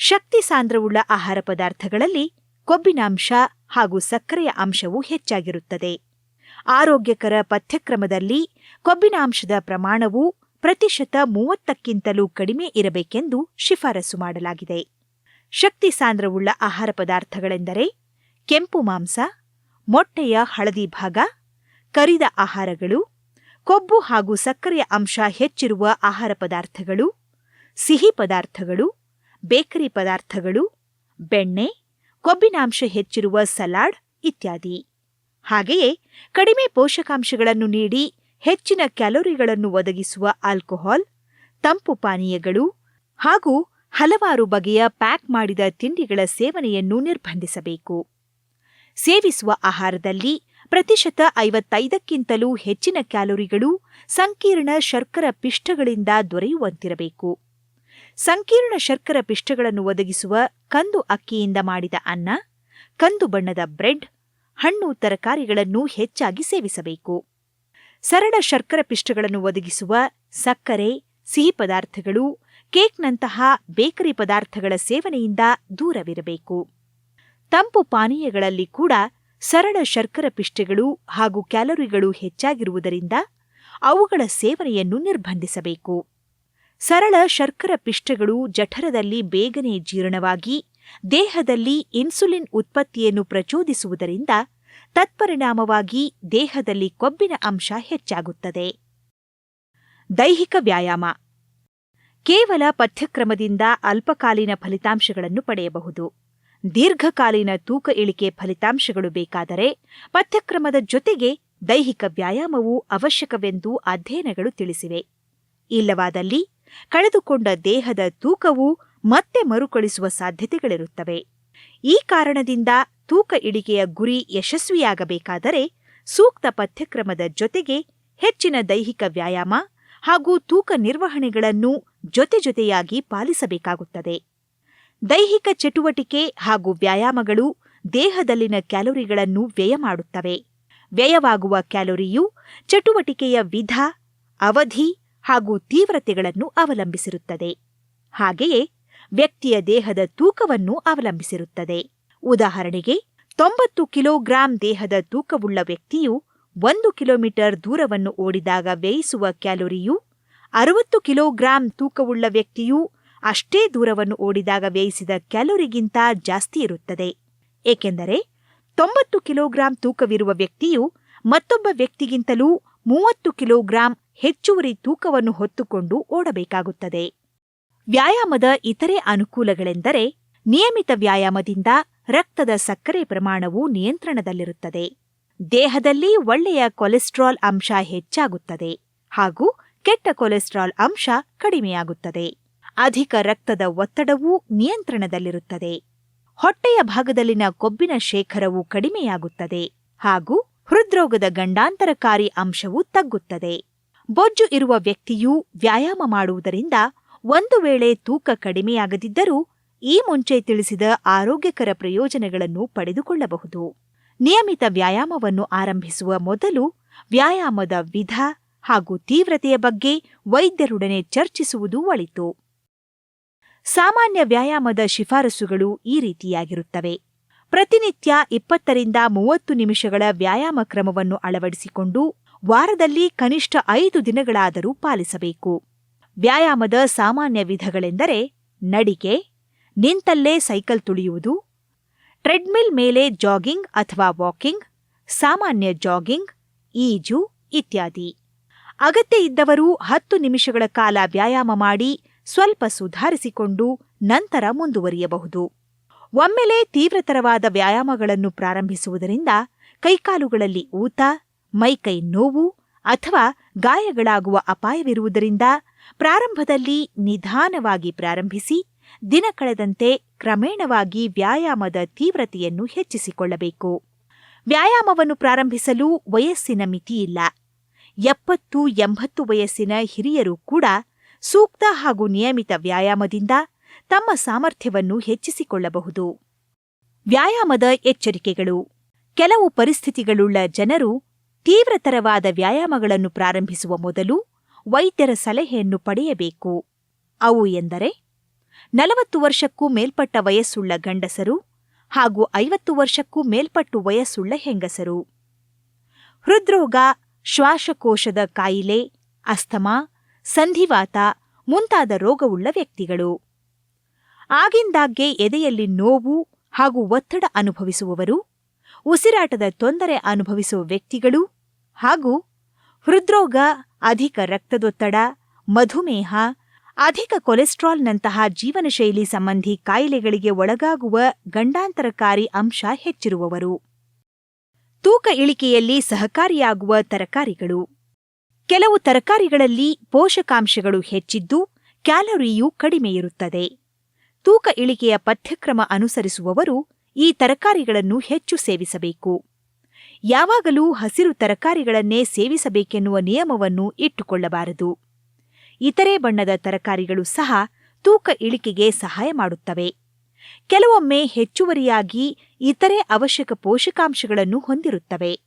ಶಕ್ತಿ ಸಾಂದ್ರವುಳ್ಳ ಆಹಾರ ಪದಾರ್ಥಗಳಲ್ಲಿ ಕೊಬ್ಬಿನಾಂಶ ಹಾಗೂ ಸಕ್ಕರೆಯ ಅಂಶವು ಹೆಚ್ಚಾಗಿರುತ್ತದೆ. ಆರೋಗ್ಯಕರ ಪಥ್ಯಕ್ರಮದಲ್ಲಿ ಕೊಬ್ಬಿನಾಂಶದ ಪ್ರಮಾಣವು ಪ್ರತಿಶತ ಮೂವತ್ತಕ್ಕಿಂತಲೂ ಕಡಿಮೆ ಇರಬೇಕೆಂದು ಶಿಫಾರಸು ಮಾಡಲಾಗಿದೆ. ಶಕ್ತಿ ಸಾಂದ್ರವುಳ್ಳ ಆಹಾರ ಪದಾರ್ಥಗಳೆಂದರೆ ಕೆಂಪು ಮಾಂಸ, ಮೊಟ್ಟೆಯ ಹಳದಿ ಭಾಗ, ಕರಿದ ಆಹಾರಗಳು, ಕೊಬ್ಬು ಹಾಗೂ ಸಕ್ಕರೆಯ ಅಂಶ ಹೆಚ್ಚಿರುವ ಆಹಾರ ಪದಾರ್ಥಗಳು, ಸಿಹಿ ಪದಾರ್ಥಗಳು ಬೇಕರಿ ಪದಾರ್ಥಗಳು, ಬೆಣ್ಣೆ, ಕೊಬ್ಬಿನಾಂಶ ಹೆಚ್ಚಿರುವ ಸಲಾಡ್ ಇತ್ಯಾದಿ. ಹಾಗೆಯೇ ಕಡಿಮೆ ಪೋಷಕಾಂಶಗಳನ್ನು ನೀಡಿ ಹೆಚ್ಚಿನ ಕ್ಯಾಲೋರಿಗಳನ್ನು ಒದಗಿಸುವ ಆಲ್ಕೋಹಾಲ್, ತಂಪು ಪಾನೀಯಗಳು ಹಾಗೂ ಹಲವಾರು ಬಗೆಯ ಪ್ಯಾಕ್ ಮಾಡಿದ ತಿಂಡಿಗಳ ಸೇವನೆಯನ್ನು ನಿರ್ಬಂಧಿಸಬೇಕು. ಸೇವಿಸುವ ಆಹಾರದಲ್ಲಿ ಪ್ರತಿಶತ ಐವತ್ತೈದಕ್ಕಿಂತಲೂ ಹೆಚ್ಚಿನ ಕ್ಯಾಲೋರಿಗಳು ಸಂಕೀರ್ಣ ಶರ್ಕರ ಪಿಷ್ಟಗಳಿಂದ ದೊರೆಯುವಂತಿರಬೇಕು. ಸಂಕೀರ್ಣ ಶರ್ಕರ ಪಿಷ್ಟಗಳನ್ನು ಒದಗಿಸುವ ಕಂದು ಅಕ್ಕಿಯಿಂದ ಮಾಡಿದ ಅನ್ನ, ಕಂದು ಬಣ್ಣದ ಬ್ರೆಡ್, ಹಣ್ಣು ತರಕಾರಿಗಳನ್ನು ಹೆಚ್ಚಾಗಿ ಸೇವಿಸಬೇಕು. ಸರಳ ಶರ್ಕರ ಪಿಷ್ಟಗಳನ್ನು ಒದಗಿಸುವ ಸಕ್ಕರೆ, ಸಿಹಿ ಪದಾರ್ಥಗಳು, ಕೇಕ್ನಂತಹ ಬೇಕರಿ ಪದಾರ್ಥಗಳ ಸೇವನೆಯಿಂದ ದೂರವಿರಬೇಕು. ತಂಪು ಪಾನೀಯಗಳಲ್ಲಿ ಕೂಡ ಸರಳ ಶರ್ಕರ ಪಿಷ್ಟಗಳು ಹಾಗೂ ಕ್ಯಾಲೋರಿಗಳು ಹೆಚ್ಚಾಗಿರುವುದರಿಂದ ಅವುಗಳ ಸೇವನೆಯನ್ನು ನಿರ್ಬಂಧಿಸಬೇಕು. ಸರಳ ಶರ್ಕರ ಪಿಷ್ಟಗಳು ಜಠರದಲ್ಲಿ ಬೇಗನೆ ಜೀರ್ಣವಾಗಿ, ದೇಹದಲ್ಲಿ ಇನ್ಸುಲಿನ್ ಉತ್ಪತ್ತಿಯನ್ನು ಪ್ರಚೋದಿಸುವುದರಿಂದ ತತ್ಪರಿಣಾಮವಾಗಿ ದೇಹದಲ್ಲಿ ಕೊಬ್ಬಿನ ಅಂಶ ಹೆಚ್ಚಾಗುತ್ತದೆ. ದೈಹಿಕ ವ್ಯಾಯಾಮ. ಕೇವಲ ಪಠ್ಯಕ್ರಮದಿಂದ ಅಲ್ಪಕಾಲೀನ ಫಲಿತಾಂಶಗಳನ್ನು ಪಡೆಯಬಹುದು. ದೀರ್ಘಕಾಲೀನ ತೂಕ ಇಳಿಕೆ ಫಲಿತಾಂಶಗಳು ಬೇಕಾದರೆ ಪಠ್ಯಕ್ರಮದ ಜೊತೆಗೆ ದೈಹಿಕ ವ್ಯಾಯಾಮವು ಅವಶ್ಯಕವೆಂದು ಅಧ್ಯಯನಗಳು ತಿಳಿಸಿವೆ. ಇಲ್ಲವಾದಲ್ಲಿ ಕಳೆದುಕೊಂಡ ದೇಹದ ತೂಕವು ಮತ್ತೆ ಮರುಕಳಿಸುವ ಸಾಧ್ಯತೆಗಳಿರುತ್ತವೆ. ಈ ಕಾರಣದಿಂದ ತೂಕ ಇಳಿಕೆಯ ಗುರಿ ಯಶಸ್ವಿಯಾಗಬೇಕಾದರೆ ಸೂಕ್ತ ಪಠ್ಯಕ್ರಮದ ಜೊತೆಗೆ ಹೆಚ್ಚಿನ ದೈಹಿಕ ವ್ಯಾಯಾಮ ಹಾಗೂ ತೂಕ ನಿರ್ವಹಣೆಗಳನ್ನು ಜೊತೆ ಜೊತೆಯಾಗಿ ಪಾಲಿಸಬೇಕಾಗುತ್ತದೆ. ದೈಹಿಕ ಚಟುವಟಿಕೆ ಹಾಗೂ ವ್ಯಾಯಾಮಗಳು ದೇಹದಲ್ಲಿನ ಕ್ಯಾಲೋರಿಗಳನ್ನು ವ್ಯಯ ಮಾಡುತ್ತವೆ. ವ್ಯಯವಾಗುವ ಕ್ಯಾಲೋರಿಯು ಚಟುವಟಿಕೆಯ ವಿಧ, ಅವಧಿ ಹಾಗೂ ತೀವ್ರತೆಗಳನ್ನು ಅವಲಂಬಿಸಿರುತ್ತದೆ. ಹಾಗೆಯೇ ವ್ಯಕ್ತಿಯ ದೇಹದ ತೂಕವನ್ನು ಅವಲಂಬಿಸಿರುತ್ತದೆ. ಉದಾಹರಣೆಗೆ, ತೊಂಬತ್ತು ಕಿಲೋಗ್ರಾಂ ದೇಹದ ತೂಕವುಳ್ಳ ವ್ಯಕ್ತಿಯು ಒಂದು ಕಿಲೋಮೀಟರ್ ದೂರವನ್ನು ಓಡಿದಾಗ ವ್ಯಯಿಸುವ ಕ್ಯಾಲೋರಿಯು, ಅರವತ್ತು ಕಿಲೋಗ್ರಾಂ ತೂಕವುಳ್ಳ ವ್ಯಕ್ತಿಯು ಅಷ್ಟೇ ದೂರವನ್ನು ಓಡಿದಾಗ ವ್ಯಯಿಸಿದ ಕ್ಯಾಲೋರಿಗಿಂತ ಜಾಸ್ತಿ ಇರುತ್ತದೆ. ಏಕೆಂದರೆ, ತೊಂಬತ್ತು ಕಿಲೋಗ್ರಾಂ ತೂಕವಿರುವ ವ್ಯಕ್ತಿಯು ಮತ್ತೊಬ್ಬ ವ್ಯಕ್ತಿಗಿಂತಲೂ ಮೂವತ್ತು ಕಿಲೋಗ್ರಾಂ ಹೆಚ್ಚುವರಿ ತೂಕವನ್ನು ಹೊತ್ತುಕೊಂಡು ಓಡಬೇಕಾಗುತ್ತದೆ. ವ್ಯಾಯಾಮದ ಇತರೆ ಅನುಕೂಲಗಳೆಂದರೆ ನಿಯಮಿತ ವ್ಯಾಯಾಮದಿಂದ ರಕ್ತದ ಸಕ್ಕರೆ ಪ್ರಮಾಣವು ನಿಯಂತ್ರಣದಲ್ಲಿರುತ್ತದೆ. ದೇಹದಲ್ಲಿ ಒಳ್ಳೆಯ ಕೊಲೆಸ್ಟ್ರಾಲ್ ಅಂಶ ಹೆಚ್ಚಾಗುತ್ತದೆ ಹಾಗೂ ಕೆಟ್ಟ ಕೊಲೆಸ್ಟ್ರಾಲ್ ಅಂಶ ಕಡಿಮೆಯಾಗುತ್ತದೆ. ಅಧಿಕ ರಕ್ತದ ಒತ್ತಡವೂ ನಿಯಂತ್ರಣದಲ್ಲಿರುತ್ತದೆ. ಹೊಟ್ಟೆಯ ಭಾಗದಲ್ಲಿನ ಕೊಬ್ಬಿನ ಶೇಖರವು ಕಡಿಮೆಯಾಗುತ್ತದೆ ಹಾಗೂ ಹೃದ್ರೋಗದ ಗಂಡಾಂತರಕಾರಿ ಅಂಶವು ತಗ್ಗುತ್ತದೆ. ಬೊಜ್ಜು ಇರುವ ವ್ಯಕ್ತಿಯು ವ್ಯಾಯಾಮ ಮಾಡುವುದರಿಂದ ಒಂದು ವೇಳೆ ತೂಕ ಕಡಿಮೆಯಾಗದಿದ್ದರೂ ಈ ಮುಂಚೆ ತಿಳಿಸಿದ ಆರೋಗ್ಯಕರ ಪ್ರಯೋಜನಗಳನ್ನು ಪಡೆದುಕೊಳ್ಳಬಹುದು. ನಿಯಮಿತ ವ್ಯಾಯಾಮವನ್ನು ಆರಂಭಿಸುವ ಮೊದಲು ವ್ಯಾಯಾಮದ ವಿಧ ಹಾಗೂ ತೀವ್ರತೆಯ ಬಗ್ಗೆ ವೈದ್ಯರೊಡನೆ ಚರ್ಚಿಸುವುದು ಒಳಿತು. ಸಾಮಾನ್ಯ ವ್ಯಾಯಾಮದ ಶಿಫಾರಸುಗಳು ಈ ರೀತಿಯಾಗಿರುತ್ತವೆ. ಪ್ರತಿನಿತ್ಯ ಇಪ್ಪತ್ತರಿಂದ ಮೂವತ್ತು ನಿಮಿಷಗಳ ವ್ಯಾಯಾಮ ಕ್ರಮವನ್ನು ಅಳವಡಿಸಿಕೊಂಡು ವಾರದಲ್ಲಿ ಕನಿಷ್ಠ ಐದು ದಿನಗಳಾದರೂ ಪಾಲಿಸಬೇಕು. ವ್ಯಾಯಾಮದ ಸಾಮಾನ್ಯ ವಿಧಗಳೆಂದರೆ ನಡಿಗೆ, ನಿಂತಲ್ಲೇ ಸೈಕಲ್ ತುಳಿಯುವುದು, ಟ್ರೆಡ್ಮಿಲ್ ಮೇಲೆ ಜಾಗಿಂಗ್ ಅಥವಾ ವಾಕಿಂಗ್, ಸಾಮಾನ್ಯ ಜಾಗಿಂಗ್, ಈಜು ಇತ್ಯಾದಿ. ಅಗತ್ಯ ಇದ್ದವರು ಹತ್ತು ನಿಮಿಷಗಳ ಕಾಲ ವ್ಯಾಯಾಮ ಮಾಡಿ ಸ್ವಲ್ಪ ಸುಧಾರಿಸಿಕೊಂಡು ನಂತರ ಮುಂದುವರಿಯಬಹುದು. ಒಮ್ಮೆಲೆ ತೀವ್ರತರವಾದ ವ್ಯಾಯಾಮಗಳನ್ನು ಪ್ರಾರಂಭಿಸುವುದರಿಂದ ಕೈಕಾಲುಗಳಲ್ಲಿ ಊತ ಮೈಕೈ ನೋವು ಅಥವಾ ಗಾಯಗಳಾಗುವ ಅಪಾಯವಿರುವುದರಿಂದ ಪ್ರಾರಂಭದಲ್ಲಿ ನಿಧಾನವಾಗಿ ಪ್ರಾರಂಭಿಸಿ ದಿನ ಕಳೆದಂತೆ ಕ್ರಮೇಣವಾಗಿ ವ್ಯಾಯಾಮದ ತೀವ್ರತೆಯನ್ನು ಹೆಚ್ಚಿಸಿಕೊಳ್ಳಬೇಕು. ವ್ಯಾಯಾಮವನ್ನು ಪ್ರಾರಂಭಿಸಲು ವಯಸ್ಸಿನ ಮಿತಿಯಿಲ್ಲ ಎಪ್ಪತ್ತು ಎಂಬತ್ತು ವಯಸ್ಸಿನ ಹಿರಿಯರು ಕೂಡ ಸೂಕ್ತ ಹಾಗೂ ನಿಯಮಿತ ವ್ಯಾಯಾಮದಿಂದ ತಮ್ಮ ಸಾಮರ್ಥ್ಯವನ್ನು ಹೆಚ್ಚಿಸಿಕೊಳ್ಳಬಹುದು. ವ್ಯಾಯಾಮದ ಎಚ್ಚರಿಕೆಗಳು. ಕೆಲವು ಪರಿಸ್ಥಿತಿಗಳುಳ್ಳ ಜನರು ತೀವ್ರತರವಾದ ವ್ಯಾಯಾಮಗಳನ್ನು ಪ್ರಾರಂಭಿಸುವ ಮೊದಲು ವೈದ್ಯರ ಸಲಹೆಯನ್ನು ಪಡೆಯಬೇಕು. ಅವು ಎಂದರೆ, ನಲವತ್ತು ವರ್ಷಕ್ಕೂ ಮೇಲ್ಪಟ್ಟ ವಯಸ್ಸುಳ್ಳ ಗಂಡಸರು ಹಾಗೂ ಐವತ್ತು ವರ್ಷಕ್ಕೂ ಮೇಲ್ಪಟ್ಟು ವಯಸ್ಸುಳ್ಳ ಹೆಂಗಸರು. ಹೃದ್ರೋಗ, ಶ್ವಾಸಕೋಶದ ಕಾಯಿಲೆ, ಅಸ್ತಮಾ, ಸಂಧಿವಾತ ಮುಂತಾದ ರೋಗವುಳ್ಳ ವ್ಯಕ್ತಿಗಳು. ಆಗಿಂದಾಗ್ಗೆ ಎದೆಯಲ್ಲಿ ನೋವು ಹಾಗೂ ಒತ್ತಡ ಅನುಭವಿಸುವವರು ಉಸಿರಾಟದ ತೊಂದರೆ ಅನುಭವಿಸುವ ವ್ಯಕ್ತಿಗಳು ಹಾಗೂ ಹೃದ್ರೋಗ, ಅಧಿಕ ರಕ್ತದೊತ್ತಡ, ಮಧುಮೇಹ, ಅಧಿಕ ಕೊಲೆಸ್ಟ್ರಾಲ್ನಂತಹ ಜೀವನಶೈಲಿ ಸಂಬಂಧಿ ಕಾಯಿಲೆಗಳಿಗೆ ಒಳಗಾಗುವ ಗಂಡಾಂತರಕಾರಿ ಅಂಶ ಹೆಚ್ಚಿರುವವರು. ತೂಕ ಇಳಿಕೆಯಲ್ಲಿ ಸಹಕಾರಿಯಾಗುವ ತರಕಾರಿಗಳು. ಕೆಲವು ತರಕಾರಿಗಳಲ್ಲಿ ಪೋಷಕಾಂಶಗಳು ಹೆಚ್ಚಿದ್ದು ಕ್ಯಾಲೋರಿಯೂ ಕಡಿಮೆಯಿರುತ್ತದೆ. ತೂಕ ಇಳಿಕೆಯ ಪಠ್ಯಕ್ರಮ ಅನುಸರಿಸುವವರು ಈ ತರಕಾರಿಗಳನ್ನು ಹೆಚ್ಚು ಸೇವಿಸಬೇಕು. ಯಾವಾಗಲೂ ಹಸಿರು ತರಕಾರಿಗಳನ್ನೇ ಸೇವಿಸಬೇಕೆನ್ನುವ ನಿಯಮವನ್ನು ಇಟ್ಟುಕೊಳ್ಳಬಾರದು. ಇತರೆ ಬಣ್ಣದ ತರಕಾರಿಗಳು ಸಹ ತೂಕ ಇಳಿಕೆಗೆ ಸಹಾಯ ಮಾಡುತ್ತವೆ. ಕೆಲವೊಮ್ಮೆ ಹೆಚ್ಚುವರಿಯಾಗಿ ಇತರೆ ಅವಶ್ಯಕ ಪೋಷಕಾಂಶಗಳನ್ನು ಹೊಂದಿರುತ್ತವೆ.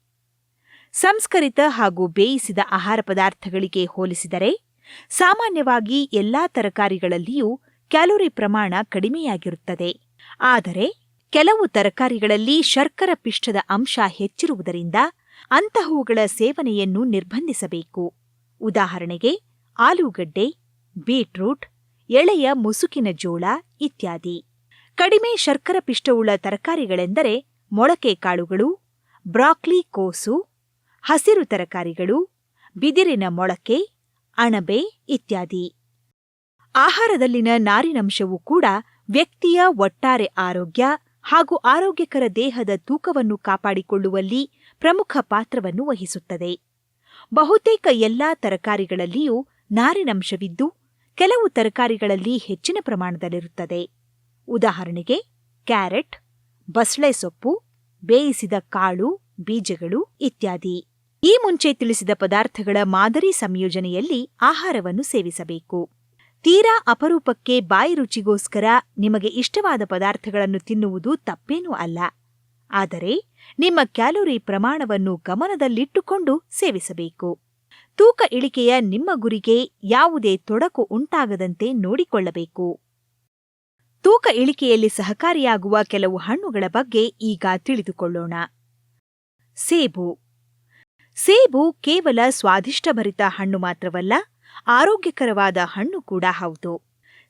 ಸಂಸ್ಕರಿತ ಹಾಗೂ ಬೇಯಿಸಿದ ಆಹಾರ ಪದಾರ್ಥಗಳಿಗೆ ಹೋಲಿಸಿದರೆ ಸಾಮಾನ್ಯವಾಗಿ ಎಲ್ಲಾ ತರಕಾರಿಗಳಲ್ಲಿಯೂ ಕ್ಯಾಲೋರಿ ಪ್ರಮಾಣ ಕಡಿಮೆಯಾಗಿರುತ್ತದೆ. ಆದರೆ ಕೆಲವು ತರಕಾರಿಗಳಲ್ಲಿ ಶರ್ಕರ ಪಿಷ್ಟದ ಅಂಶ ಹೆಚ್ಚಿರುವುದರಿಂದ ಅಂತಹವುಗಳ ಸೇವನೆಯನ್ನು ನಿರ್ಬಂಧಿಸಬೇಕು. ಉದಾಹರಣೆಗೆ, ಆಲೂಗಡ್ಡೆ, ಬೀಟ್ರೂಟ್, ಎಳೆಯ ಮುಸುಕಿನ ಜೋಳ ಇತ್ಯಾದಿ. ಕಡಿಮೆ ಶರ್ಕರ ಪಿಷ್ಟವುಳ್ಳ ತರಕಾರಿಗಳೆಂದರೆ ಮೊಳಕೆ ಕಾಳುಗಳು, ಬ್ರಾಕ್ಲಿ ಕೋಸು, ಹಸಿರು ತರಕಾರಿಗಳು, ಬಿದಿರಿನ ಮೊಳಕೆ, ಅಣಬೆ ಇತ್ಯಾದಿ. ಆಹಾರದಲ್ಲಿನ ನಾರಿನಂಶವು ಕೂಡ ವ್ಯಕ್ತಿಯ ಒಟ್ಟಾರೆ ಆರೋಗ್ಯ ಹಾಗೂ ಆರೋಗ್ಯಕರ ದೇಹದ ತೂಕವನ್ನು ಕಾಪಾಡಿಕೊಳ್ಳುವಲ್ಲಿ ಪ್ರಮುಖ ಪಾತ್ರವನ್ನು ವಹಿಸುತ್ತದೆ. ಬಹುತೇಕ ಎಲ್ಲಾ ತರಕಾರಿಗಳಲ್ಲಿಯೂ ನಾರಿನಂಶವಿದ್ದು, ಕೆಲವು ತರಕಾರಿಗಳಲ್ಲಿ ಹೆಚ್ಚಿನ ಪ್ರಮಾಣದಲ್ಲಿರುತ್ತದೆ. ಉದಾಹರಣೆಗೆ, ಕ್ಯಾರೆಟ್, ಬಸಳೆ ಸೊಪ್ಪು, ಬೇಯಿಸಿದ ಕಾಳು, ಬೀಜಗಳು ಇತ್ಯಾದಿ. ಈ ಮುಂಚೆ ತಿಳಿಸಿದ ಪದಾರ್ಥಗಳ ಮಾದರಿ ಸಂಯೋಜನೆಯಲ್ಲಿ ಆಹಾರವನ್ನು ಸೇವಿಸಬೇಕು. ತೀರಾ ಅಪರೂಪಕ್ಕೆ ಬಾಯಿ ರುಚಿಗೋಸ್ಕರ ನಿಮಗೆ ಇಷ್ಟವಾದ ಪದಾರ್ಥಗಳನ್ನು ತಿನ್ನುವುದು ತಪ್ಪೇನೂ ಅಲ್ಲ. ಆದರೆ ನಿಮ್ಮ ಕ್ಯಾಲೋರಿ ಪ್ರಮಾಣವನ್ನು ಗಮನದಲ್ಲಿಟ್ಟುಕೊಂಡು ಸೇವಿಸಬೇಕು. ತೂಕ ಇಳಿಕೆಯ ನಿಮ್ಮ ಗುರಿಗೆ ಯಾವುದೇ ತೊಡಕು ಉಂಟಾಗದಂತೆ ನೋಡಿಕೊಳ್ಳಬೇಕು. ತೂಕ ಇಳಿಕೆಯಲ್ಲಿ ಸಹಕಾರಿಯಾಗುವ ಕೆಲವು ಹಣ್ಣುಗಳ ಬಗ್ಗೆ ಈಗ ತಿಳಿದುಕೊಳ್ಳೋಣ. ಸೇಬು. ಸೇಬು ಕೇವಲ ಸ್ವಾದಿಷ್ಟಭರಿತ ಹಣ್ಣು ಮಾತ್ರವಲ್ಲ ಆರೋಗ್ಯಕರವಾದ ಹಣ್ಣು ಕೂಡ ಹೌದು.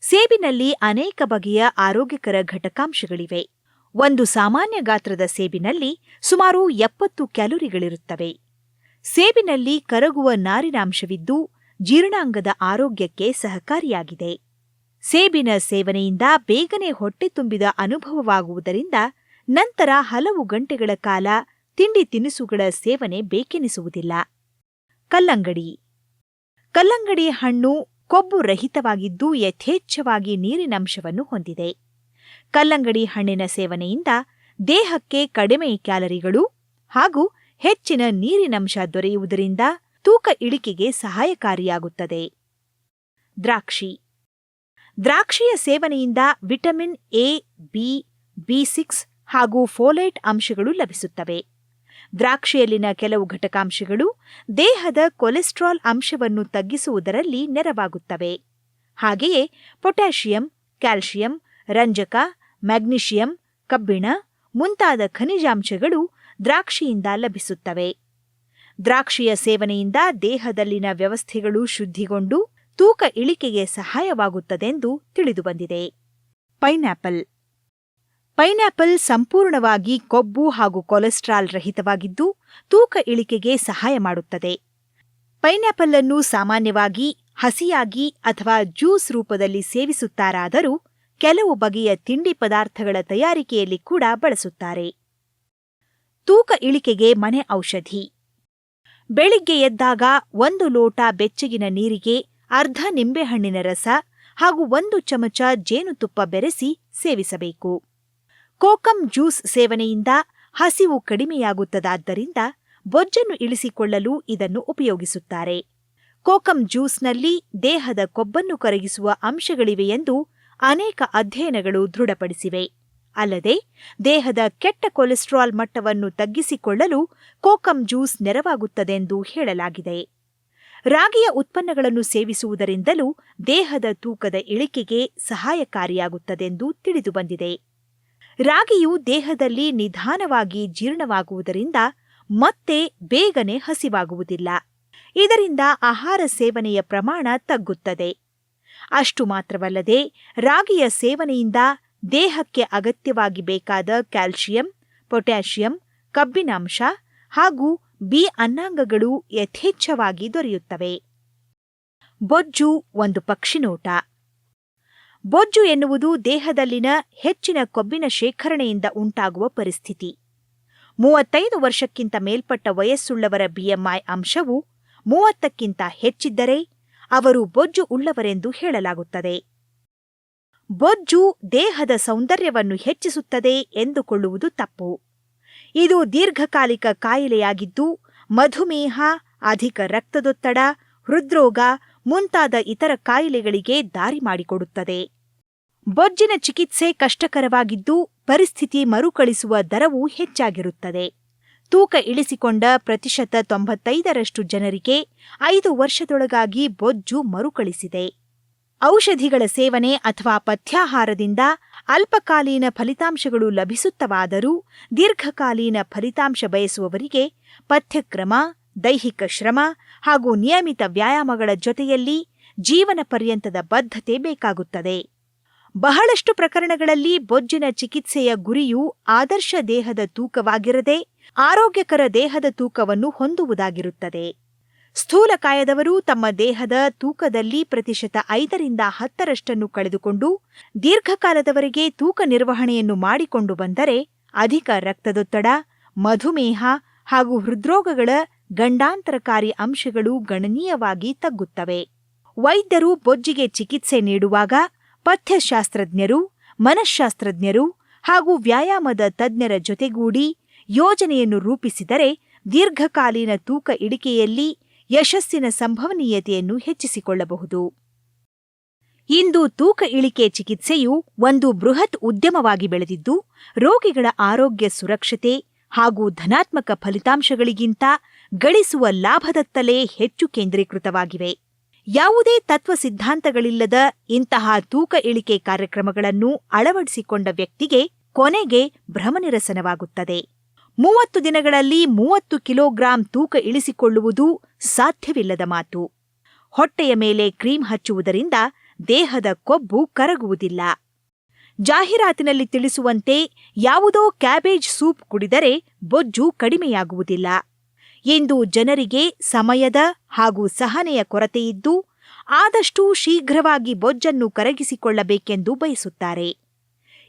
ಸೇಬಿನಲ್ಲಿ ಅನೇಕ ಬಗೆಯ ಆರೋಗ್ಯಕರ ಘಟಕಾಂಶಗಳಿವೆ. ಒಂದು ಸಾಮಾನ್ಯ ಗಾತ್ರದ ಸೇಬಿನಲ್ಲಿ ಸುಮಾರು ಎಪ್ಪತ್ತು ಕ್ಯಾಲೋರಿಗಳಿರುತ್ತವೆ. ಸೇಬಿನಲ್ಲಿ ಕರಗುವ ನಾರಿನಾಂಶವಿದ್ದು ಜೀರ್ಣಾಂಗದ ಆರೋಗ್ಯಕ್ಕೆ ಸಹಕಾರಿಯಾಗಿದೆ. ಸೇಬಿನ ಸೇವನೆಯಿಂದ ಬೇಗನೆ ಹೊಟ್ಟೆ ತುಂಬಿದ ಅನುಭವವಾಗುವುದರಿಂದ ನಂತರ ಹಲವು ಗಂಟೆಗಳ ಕಾಲ ತಿಂಡಿ ತಿನಿಸುಗಳ ಸೇವನೆ ಬೇಕೆನಿಸುವುದಿಲ್ಲ. ಕಲ್ಲಂಗಡಿ ಕಲ್ಲಂಗಡಿ ಹಣ್ಣು ಕೊಬ್ಬು ರಹಿತವಾಗಿದ್ದು ಯಥೇಚ್ಛವಾಗಿ ನೀರಿನಂಶವನ್ನು ಹೊಂದಿದೆ. ಕಲ್ಲಂಗಡಿ ಹಣ್ಣಿನ ಸೇವನೆಯಿಂದ ದೇಹಕ್ಕೆ ಕಡಿಮೆ ಕ್ಯಾಲರಿಗಳು ಹಾಗೂ ಹೆಚ್ಚಿನ ನೀರಿನಂಶ ದೊರೆಯುವುದರಿಂದ ತೂಕ ಇಳಿಕೆಗೆ ಸಹಾಯಕಾರಿಯಾಗುತ್ತದೆ. ದ್ರಾಕ್ಷಿ. ದ್ರಾಕ್ಷಿಯ ಸೇವನೆಯಿಂದ vitamin A, B B six ಹಾಗೂ ಫೋಲೇಟ್ ಅಂಶಗಳು ಲಭಿಸುತ್ತವೆ. ದ್ರಾಕ್ಷಿಯಲ್ಲಿನ ಕೆಲವು ಘಟಕಾಂಶಗಳು ದೇಹದ ಕೊಲೆಸ್ಟ್ರಾಲ್ ಅಂಶವನ್ನು ತಗ್ಗಿಸುವುದರಲ್ಲಿ ನೆರವಾಗುತ್ತವೆ. ಹಾಗೆಯೇ ಪೊಟ್ಯಾಷಿಯಂ ಕ್ಯಾಲ್ಸಿಯಂ ರಂಜಕ, ಮ್ಯಾಗ್ನೀಷಿಯಂ, ಕಬ್ಬಿಣ ಮುಂತಾದ ಖನಿಜಾಂಶಗಳು ದ್ರಾಕ್ಷಿಯಿಂದ ಲಭಿಸುತ್ತವೆ. ದ್ರಾಕ್ಷಿಯ ಸೇವನೆಯಿಂದ ದೇಹದಲ್ಲಿನ ವ್ಯವಸ್ಥೆಗಳು ಶುದ್ಧಿಗೊಂಡು ತೂಕ ಇಳಿಕೆಗೆ ಸಹಾಯವಾಗುತ್ತದೆಂದು ತಿಳಿದುಬಂದಿದೆ. ಪೈನಾಪಲ್ ಪೈನಾಪಲ್ ಸಂಪೂರ್ಣವಾಗಿ ಕೊಬ್ಬು ಹಾಗೂ ಕೊಲೆಸ್ಟ್ರಾಲ್ ರಹಿತವಾಗಿದ್ದು, ತೂಕ ಇಳಿಕೆಗೆ ಸಹಾಯ ಮಾಡುತ್ತದೆ. ಪೈನಾಪಲ್ ಅನ್ನು ಸಾಮಾನ್ಯವಾಗಿ ಹಸಿಯಾಗಿ ಅಥವಾ ಜ್ಯೂಸ್ ರೂಪದಲ್ಲಿ ಸೇವಿಸುತ್ತಾರಾದರೂ, ಕೆಲವು ಬಗೆಯ ತಿಂಡಿ ಪದಾರ್ಥಗಳ ತಯಾರಿಕೆಯಲ್ಲಿ ಕೂಡ ಬಳಸುತ್ತಾರೆ. ತೂಕ ಇಳಿಕೆಗೆ ಮನೆ ಔಷಧಿ. ಬೆಳಿಗ್ಗೆ ಎದ್ದಾಗ ಒಂದು ಲೋಟ ಬೆಚ್ಚಗಿನ ನೀರಿಗೆ ಅರ್ಧ ನಿಂಬೆಹಣ್ಣಿನ ರಸ ಹಾಗೂ ಒಂದು ಚಮಚ ಜೇನುತುಪ್ಪ ಬೆರೆಸಿ ಸೇವಿಸಬೇಕು. ಕೋಕಂ ಜ್ಯೂಸ್ ಸೇವನೆಯಿಂದ ಹಸಿವು ಕಡಿಮೆಯಾಗುತ್ತದಾದ್ದರಿಂದ ಬೊಜ್ಜನ್ನು ಇಳಿಸಿಕೊಳ್ಳಲು ಇದನ್ನು ಉಪಯೋಗಿಸುತ್ತಾರೆ. ಕೋಕಂ ಜ್ಯೂಸ್ನಲ್ಲಿ ದೇಹದ ಕೊಬ್ಬನ್ನು ಕರಗಿಸುವ ಅಂಶಗಳಿವೆ ಎಂದು ಅನೇಕ ಅಧ್ಯಯನಗಳು ದೃಢಪಡಿಸಿವೆ. ಅಲ್ಲದೆ, ದೇಹದ ಕೆಟ್ಟ ಕೊಲೆಸ್ಟ್ರಾಲ್ ಮಟ್ಟವನ್ನು ತಗ್ಗಿಸಿಕೊಳ್ಳಲು ಕೋಕಂ ಜ್ಯೂಸ್ ನೆರವಾಗುತ್ತದೆಂದು ಹೇಳಲಾಗಿದೆ. ರಾಗಿಯ ಉತ್ಪನ್ನಗಳನ್ನು ಸೇವಿಸುವುದರಿಂದಲೂ ದೇಹದ ತೂಕದ ಇಳಿಕೆಗೆ ಸಹಾಯಕಾರಿಯಾಗುತ್ತದೆಂದು ತಿಳಿದುಬಂದಿದೆ. ರಾಗಿಯು ದೇಹದಲ್ಲಿ ನಿಧಾನವಾಗಿ ಜೀರ್ಣವಾಗುವುದರಿಂದ ಮತ್ತೆ ಬೇಗನೆ ಹಸಿವಾಗುವುದಿಲ್ಲ. ಇದರಿಂದ ಆಹಾರ ಸೇವನೆಯ ಪ್ರಮಾಣ ತಗ್ಗುತ್ತದೆ. ಅಷ್ಟು ಮಾತ್ರವಲ್ಲದೆ ರಾಗಿಯ ಸೇವನೆಯಿಂದ ದೇಹಕ್ಕೆ ಅಗತ್ಯವಾಗಿ ಬೇಕಾದ ಕ್ಯಾಲ್ಸಿಯಂ ಪೊಟ್ಯಾಷಿಯಂ, ಕಬ್ಬಿನಾಂಶ ಹಾಗೂ ಬಿ ಅನ್ನಾಂಗಗಳು ಯಥೇಚ್ಛವಾಗಿ ದೊರೆಯುತ್ತವೆ. ಬೊಜ್ಜು ಒಂದು ಪಕ್ಷಿನೋಟ. ಬೊಜ್ಜು ಎನ್ನುವುದು ದೇಹದಲ್ಲಿನ ಹೆಚ್ಚಿನ ಕೊಬ್ಬಿನ ಶೇಖರಣೆಯಿಂದ ಉಂಟಾಗುವ ಪರಿಸ್ಥಿತಿ. ಮೂವತ್ತೈದು ವರ್ಷಕ್ಕಿಂತ ಮೇಲ್ಪಟ್ಟ ವಯಸ್ಸುಳ್ಳವರ ಬಿಎಂಐ ಅಂಶವು ಮೂವತ್ತಕ್ಕಿಂತ ಹೆಚ್ಚಿದ್ದರೆ ಅವರು ಬೊಜ್ಜು ಉಳ್ಳವರೆಂದು ಹೇಳಲಾಗುತ್ತದೆ. ಬೊಜ್ಜು ದೇಹದ ಸೌಂದರ್ಯವನ್ನು ಹೆಚ್ಚಿಸುತ್ತದೆ ಎಂದುಕೊಳ್ಳುವುದು ತಪ್ಪು. ಇದು ದೀರ್ಘಕಾಲಿಕ ಕಾಯಿಲೆಯಾಗಿದ್ದು ಮಧುಮೇಹ, ಅಧಿಕ ರಕ್ತದೊತ್ತಡ, ಹೃದ್ರೋಗ ಮುಂತಾದ ಇತರ ಕಾಯಿಲೆಗಳಿಗೆ ದಾರಿ ಮಾಡಿಕೊಡುತ್ತದೆ. ಬೊಜ್ಜಿನ ಚಿಕಿತ್ಸೆ ಕಷ್ಟಕರವಾಗಿದ್ದು ಪರಿಸ್ಥಿತಿ ಮರುಕಳಿಸುವ ದರವೂ ಹೆಚ್ಚಾಗಿರುತ್ತದೆ. ತೂಕ ಇಳಿಸಿಕೊಂಡ ಪ್ರತಿಶತ ತೊಂಬತ್ತೈದರಷ್ಟು ಜನರಿಗೆ ಐದು ವರ್ಷದೊಳಗಾಗಿ ಬೊಜ್ಜು ಮರುಕಳಿಸಿದೆ. ಔಷಧಿಗಳ ಸೇವನೆ ಅಥವಾ ಪಥ್ಯಾಹಾರದಿಂದ ಅಲ್ಪಕಾಲೀನ ಫಲಿತಾಂಶಗಳು ಲಭಿಸುತ್ತವಾದರೂ ದೀರ್ಘಕಾಲೀನ ಫಲಿತಾಂಶ ಬಯಸುವವರಿಗೆ ಪಥ್ಯಕ್ರಮ ದೈಹಿಕ ಶ್ರಮ ಹಾಗೂ ನಿಯಮಿತ ವ್ಯಾಯಾಮಗಳ ಜೊತೆಯಲ್ಲಿ ಜೀವನ ಪರ್ಯಂತದ ಬದ್ಧತೆ ಬೇಕಾಗುತ್ತದೆ. ಬಹಳಷ್ಟು ಪ್ರಕರಣಗಳಲ್ಲಿ ಬೊಜ್ಜಿನ ಚಿಕಿತ್ಸೆಯ ಗುರಿಯು ಆದರ್ಶ ದೇಹದ ತೂಕವಾಗಿರದೆ ಆರೋಗ್ಯಕರ ದೇಹದ ತೂಕವನ್ನು ಹೊಂದುವುದಾಗಿರುತ್ತದೆ. ಸ್ಥೂಲಕಾಯದವರು ತಮ್ಮ ದೇಹದ ತೂಕದಲ್ಲಿ ಪ್ರತಿಶತ ಐದರಿಂದ ಹತ್ತರಷ್ಟನ್ನು ಕಳೆದುಕೊಂಡು ದೀರ್ಘಕಾಲದವರೆಗೆ ತೂಕ ನಿರ್ವಹಣೆಯನ್ನು ಮಾಡಿಕೊಂಡು ಬಂದರೆ ಅಧಿಕ ರಕ್ತದೊತ್ತಡ, ಮಧುಮೇಹ ಹಾಗೂ ಹೃದ್ರೋಗಗಳ ಗಂಡಾಂತರಕಾರಿ ಅಂಶಗಳು ಗಣನೀಯವಾಗಿ ತಗ್ಗುತ್ತವೆ. ವೈದ್ಯರು ಬೊಜ್ಜಿಗೆ ಚಿಕಿತ್ಸೆ ನೀಡುವಾಗ ಪಥ್ಯಶಾಸ್ತ್ರಜ್ಞರು ಮನಃಶಾಸ್ತ್ರಜ್ಞರು ಹಾಗೂ ವ್ಯಾಯಾಮದ ತಜ್ಞರ ಜೊತೆಗೂಡಿ ಯೋಜನೆಯನ್ನು ರೂಪಿಸಿದರೆ ದೀರ್ಘಕಾಲೀನ ತೂಕ ಇಳಿಕೆಯಲ್ಲಿ ಯಶಸ್ಸಿನ ಸಂಭವನೀಯತೆಯನ್ನು ಹೆಚ್ಚಿಸಿಕೊಳ್ಳಬಹುದು. ಇಂದು ತೂಕ ಇಳಿಕೆ ಚಿಕಿತ್ಸೆಯು ಒಂದು ಬೃಹತ್ ಉದ್ಯಮವಾಗಿ ಬೆಳೆದಿದ್ದು, ರೋಗಿಗಳ ಆರೋಗ್ಯ ಸುರಕ್ಷತೆ ಹಾಗೂ ಧನಾತ್ಮಕ ಫಲಿತಾಂಶಗಳಿಗಿಂತ ಗಳಿಸುವ ಲಾಭದತ್ತಲೇ ಹೆಚ್ಚು ಕೇಂದ್ರೀಕೃತವಾಗಿವೆ. ಯಾವುದೇ ತತ್ವ ಸಿದ್ಧಾಂತಗಳಿಲ್ಲದ ಇಂತಹ ತೂಕ ಇಳಿಕೆ ಕಾರ್ಯಕ್ರಮಗಳನ್ನು ಅಳವಡಿಸಿಕೊಂಡ ವ್ಯಕ್ತಿಗೆ ಕೊನೆಗೆ ಭ್ರಮನಿರಸನವಾಗುತ್ತದೆ. ಮೂವತ್ತು ದಿನಗಳಲ್ಲಿ ಮೂವತ್ತು ಕಿಲೋಗ್ರಾಂ ತೂಕ ಇಳಿಸಿಕೊಳ್ಳುವುದು ಸಾಧ್ಯವಿಲ್ಲದ ಮಾತು. ಹೊಟ್ಟೆಯ ಮೇಲೆ ಕ್ರೀಮ್ ಹಚ್ಚುವುದರಿಂದ ದೇಹದ ಕೊಬ್ಬು ಕರಗುವುದಿಲ್ಲ. ಜಾಹೀರಾತಿನಲ್ಲಿ ತಿಳಿಸುವಂತೆ ಯಾವುದೋ ಕ್ಯಾಬೇಜ್ ಸೂಪ್ ಕುಡಿದರೆ ಬೊಜ್ಜು ಕಡಿಮೆಯಾಗುವುದಿಲ್ಲ. ಎಂದು ಜನರಿಗೆ ಸಮಯದ ಹಾಗೂ ಸಹನೆಯ ಕೊರತೆಯಿದ್ದು, ಆದಷ್ಟೂ ಶೀಘ್ರವಾಗಿ ಬೊಜ್ಜನ್ನು ಕರಗಿಸಿಕೊಳ್ಳಬೇಕೆಂದು ಬಯಸುತ್ತಾರೆ.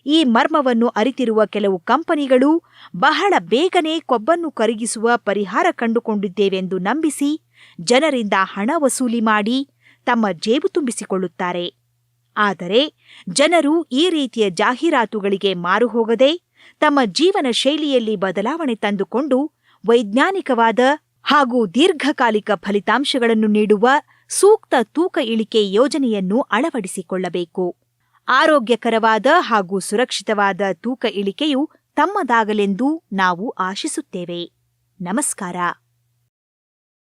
ಈ ಮರ್ಮವನ್ನು ಅರಿತಿರುವ ಕೆಲವು ಕಂಪನಿಗಳು ಬಹಳ ಬೇಗನೆ ಕೊಬ್ಬನ್ನು ಕರಗಿಸುವ ಪರಿಹಾರ ಕಂಡುಕೊಂಡಿದ್ದೇವೆಂದು ನಂಬಿಸಿ, ಜನರಿಂದ ಹಣ ವಸೂಲಿ ಮಾಡಿ ತಮ್ಮ ಜೇಬು ತುಂಬಿಸಿಕೊಳ್ಳುತ್ತಾರೆ. ಆದರೆ ಜನರು ಈ ರೀತಿಯ ಜಾಹೀರಾತುಗಳಿಗೆ ಮಾರುಹೋಗದೆ ತಮ್ಮ ಜೀವನ ಶೈಲಿಯಲ್ಲಿ ಬದಲಾವಣೆ ತಂದುಕೊಂಡು ವೈಜ್ಞಾನಿಕವಾದ ಹಾಗೂ ದೀರ್ಘಕಾಲಿಕ ಫಲಿತಾಂಶಗಳನ್ನು ನೀಡುವ ಸೂಕ್ತ ತೂಕ ಇಳಿಕೆ ಯೋಜನೆಯನ್ನು ಅಳವಡಿಸಿಕೊಳ್ಳಬೇಕು. ಆರೋಗ್ಯಕರವಾದ ಹಾಗೂ ಸುರಕ್ಷಿತವಾದ ತೂಕ ಇಳಿಕೆಯು ತಮ್ಮದಾಗಲೆಂದು ನಾವು ಆಶಿಸುತ್ತೇವೆ. ನಮಸ್ಕಾರ.